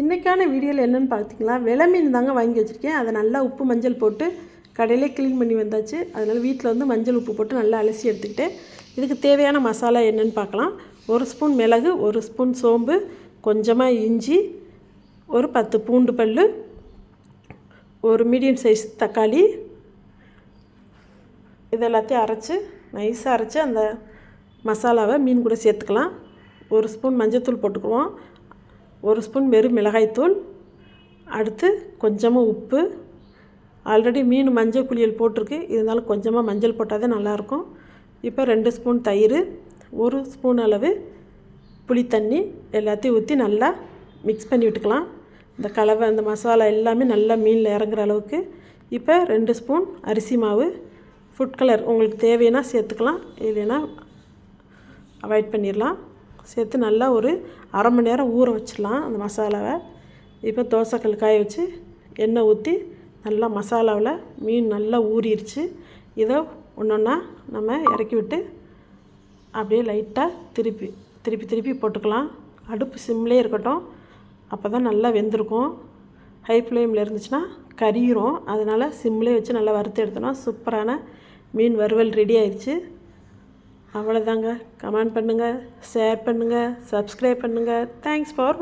இன்றைக்கான வீடியோவில் என்னென்னு பார்த்தீங்களா விலை மீன் தாங்க வாங்கி வச்சுருக்கேன். அதை நல்லா உப்பு மஞ்சள் போட்டு கடையிலே க்ளீன் பண்ணி வந்தாச்சு. அதனால் வீட்டில் வந்து மஞ்சள் உப்பு போட்டு நல்லா அலசி எடுத்துக்கிட்டு இதுக்கு தேவையான மசாலா என்னென்னு பார்க்கலாம் ஒரு ஸ்பூன் மிளகு ஒரு ஸ்பூன் சோம்பு கொஞ்சமாக இஞ்சி ஒரு பத்து பூண்டு பல் ஒரு மீடியம் சைஸ் தக்காளி. இது எல்லாத்தையும் அரைச்சி நைஸாக அரைச்சி அந்த மசாலாவை மீன் கூட சேர்த்துக்கலாம். ஒரு ஸ்பூன் மஞ்சத்தூள் போட்டுக்குவோம். ஒரு ஸ்பூன் வெறும் மிளகாய்த்தூள் அடுத்து கொஞ்சமாக உப்பு. ஆல்ரெடி மீன் மஞ்சள் குளியல் போட்டிருக்கு. இருந்தாலும் கொஞ்சமாக மஞ்சள் போட்டால் தான் நல்லாயிருக்கும். இப்போ ரெண்டு ஸ்பூன் தயிர் ஒரு ஸ்பூன் அளவு புளி தண்ணி எல்லாத்தையும் ஊற்றி நல்லா மிக்ஸ் பண்ணி விட்டுக்கலாம். இந்த கலவை அந்த மசாலா எல்லாமே நல்லா மீனில் இறங்குற அளவுக்கு. இப்போ ரெண்டு ஸ்பூன் அரிசி மாவு. ஃபுட் கலர் உங்களுக்கு தேவைன்னா சேர்த்துக்கலாம். இல்லைன்னா அவாய்ட் பண்ணிடலாம். சேர்த்து நல்லா ஒரு அரை மணி நேரம் ஊற வச்சிடலாம் அந்த மசாலாவை. இப்போ தோசைக்கல் காய வச்சு எண்ணெய் ஊற்றி நல்லா மசாலாவில் மீன் நல்லா ஊறிடுச்சு இதை ஒன்று ஒன்றா நம்ம இறக்கி விட்டு அப்படியே லைட்டாக திருப்பி திருப்பி திருப்பி போட்டுக்கலாம். அடுப்பு சிம்லேயே இருக்கட்டும். அப்போ தான் நல்லா வெந்திருக்கும். ஹை ஃப்ளேமில் இருந்துச்சுன்னா கரியிரும். அதனால் சிம்லேயே வச்சு நல்லா வறுத்து எடுத்தோன்னா சூப்பரான மீன் வறுவல் ரெடி ஆயிடுச்சு அவ்வளோதாங்க கமெண்ட் பண்ணுங்கள் ஷேர் பண்ணுங்கள் சப்ஸ்கிரைப் பண்ணுங்கள் தேங்க்ஸ் ஃபார்